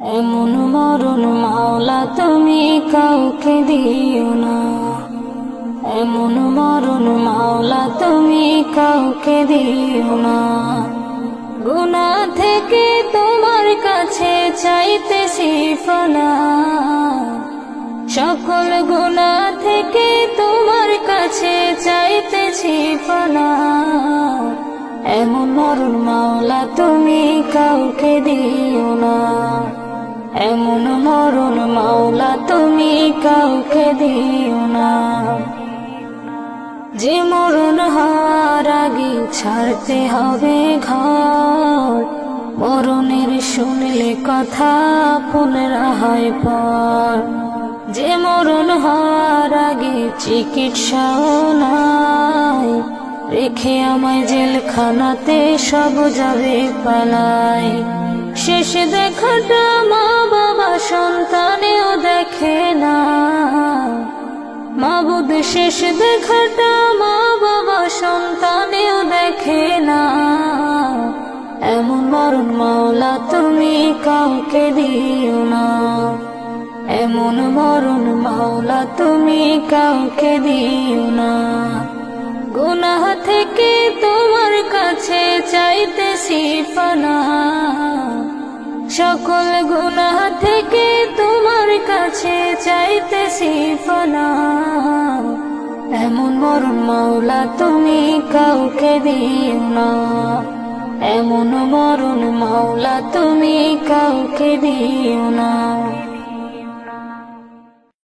এমন মরণ মাওলা তুমি কাউকে দিও না। এমন মরণ মাওলা তুমি কাউকে দিও না। গুনা থেকে তোমার কাছে চাইতেছি ফনা। সকল গুণা থেকে তোমার কাছে চাইতেছি ফনা। এমন মরণ মাওলা তুমি কাউকে দিও না। এমন মরণ মাওলা, তুমি কাউকে দিও না। যে মরণ হার আগে ছাড়তে হবে ঘর, মরণের শুনলে কথা পুনরা হয় পর। যে মরণ হার আগে চিকিৎসাও নাই, রেখে আমায় জেলখানাতে সব যাবে পালাই শেষ দেখাটা মা বাবা সন্তানেও দেখে না। মাবুদ শেষ দেখাটা মা বাবা সন্তানেও দেখে না। এমন মরণ মাওলা তুমি কাউকে দিও না। এমন মরণ মাওলা তুমি কাউকে দিও না। গুনাহ থেকে তোমার কাছে চাইতেছি পানা। সকল গুনাহ থেকে তোমার কাছে চাইতেছি পানা এমন মরণ মাওলা তুমি কাউকে দিও না। এমন মরণ মাওলা তুমি কাউকে দিও না।